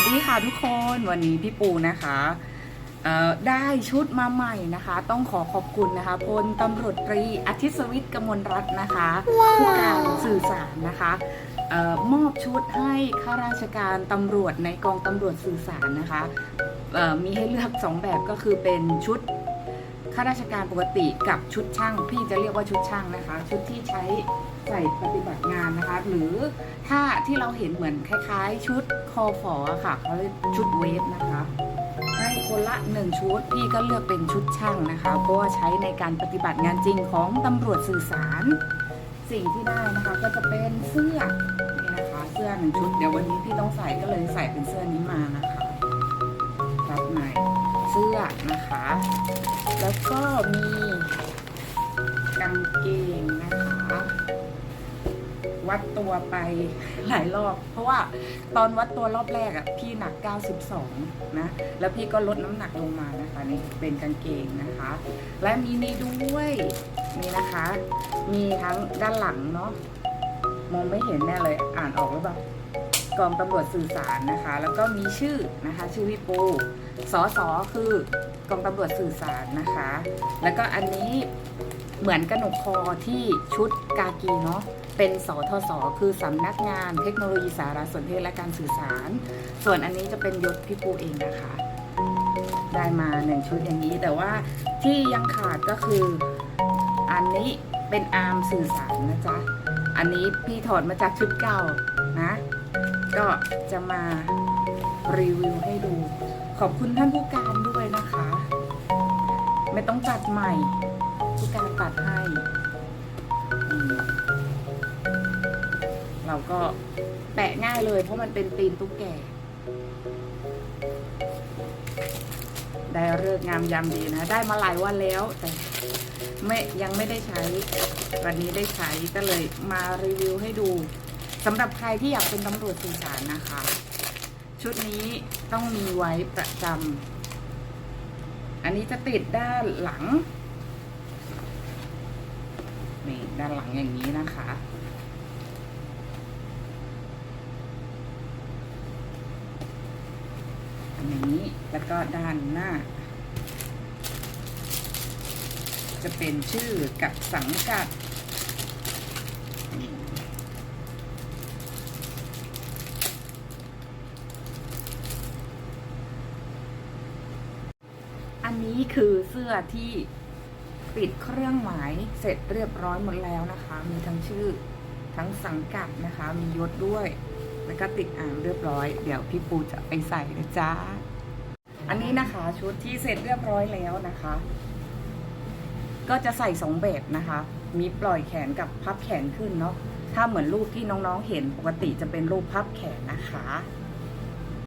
วัสดีค่ะทุกคนวันนี้พี่ปูนะคะเอ่อได้ชุดมาใหม่นะคะ ต้องขอขอบคุณนะคะพลตำรวจตรีอาทิตย์สวิทย์กมลรัตน์นะคะผู้การสื่อสารนะคะเออมอบชุดให้ข้าราชการตำรวจในกองตำรวจสื่อสารนะคะเอ่อมีให้เลือกสองแบบก็คือเป็นชุด ข้าราชการปกติกับชุดช่าง พี่จะเรียกว่าชุดช่างนะคะ ชุดที่ใช้ใส่ปฏิบัติงานนะคะ หรือถ้าที่เราเห็นเหมือนคล้ายๆ ชุดคอฝอะค่ะเขาเรียกชุดเวฟนะคะ ให้คนละหนึ่งชุดพี่ก็เลือกเป็นชุดช่างนะคะเพราะว่าใช้ในการปฏิบัติงานจริงของตำรวจสื่อสาร สิ่งที่ได้นะคะก็จะเป็นเสื้อนี่นะคะเสื้อหนึ่งชุดเดี๋ยววันนี้พี่ต้องใส่ก็เลยใส่เป็นเสื้อนี้มานะคะรับใน สื้อนะคะ แล้วก็มีกางเกงนะคะ วัดตัวไปหลายรอบ เพราะว่าตอนวัดตัวรอบแรกอะพี่หนัก 92 นะ แล้วพี่ก็ลดน้ำหนักลงมานะคะนี่เป็นกางเกงนะคะ และมีนี่ด้วยนี่นะคะ มีทั้งด้านหลังเนาะมองไม่เห็นแน่เลยอ่านออกหรือเปล่า กองตำรวจสื่อสารนะคะ แล้วก็มีชื่อนะคะชื่อพี่ปูสอสอคือกองตำรวจสื่อสารนะคะ แล้วก็อันนี้เหมือนกระหนกคอที่ชุดกากีเนาะเป็นสทศคือสำนักงานเทคโนโลยีสารสนเทศและการสื่อสาร ส่วนอันนี้จะเป็นยศพี่ปูเองนะคะ ได้มาหนึ่งชุดอย่างนี้ แต่ว่าที่ยังขาดก็คืออันนี้เป็นอาร์มสื่อสารนะจ๊ะ อันนี้พี่ถอดมาจากชุดเก่านะ ก็จะมารีวิวให้ดู ขอบคุณท่านผู้การด้วยนะคะ ไม่ต้องตัดใหม่ ผู้การตัดให้ เราก็แปะง่ายเลยเพราะมันเป็นตีนตุ๊กแกได้เลิกงามยามดีนะ ได้มาหลายวันแล้ว แต่ไม่ยังไม่ได้ใช้ วันนี้ได้ใช้ก็เลยมารีวิวให้ดู สำหรับใครที่อยากเป็นตำรวจสื่อสารนะคะ ชุดนี้ต้องมีไว้ประจำอันนี้จะติดด้านหลังนี่ด้านหลังอย่างนี้นะคะอันนี้แล้วก็ด้านหน้า จะเป็นชื่อกับสังกัดนี่ อันนี้คือเสื้อที่ปิดเครื่องหมายเสร็จเรียบร้อยหมดแล้วนะคะ มีทั้งชื่อทั้งสังกัดนะคะ มียศด้วย แล้วก็ติดอ่างเรียบร้อย เดี๋ยวพี่ปูจะไปใส่นะจ๊ะ อันนี้นะคะชุดที่เสร็จเรียบร้อยแล้วนะคะ ก็จะใส่สองแบบนะคะ มีปล่อยแขนกับพับแขนขึ้นเนาะ ถ้าเหมือนรูปที่น้องๆเห็นปกติจะเป็นรูปพับแขนนะคะ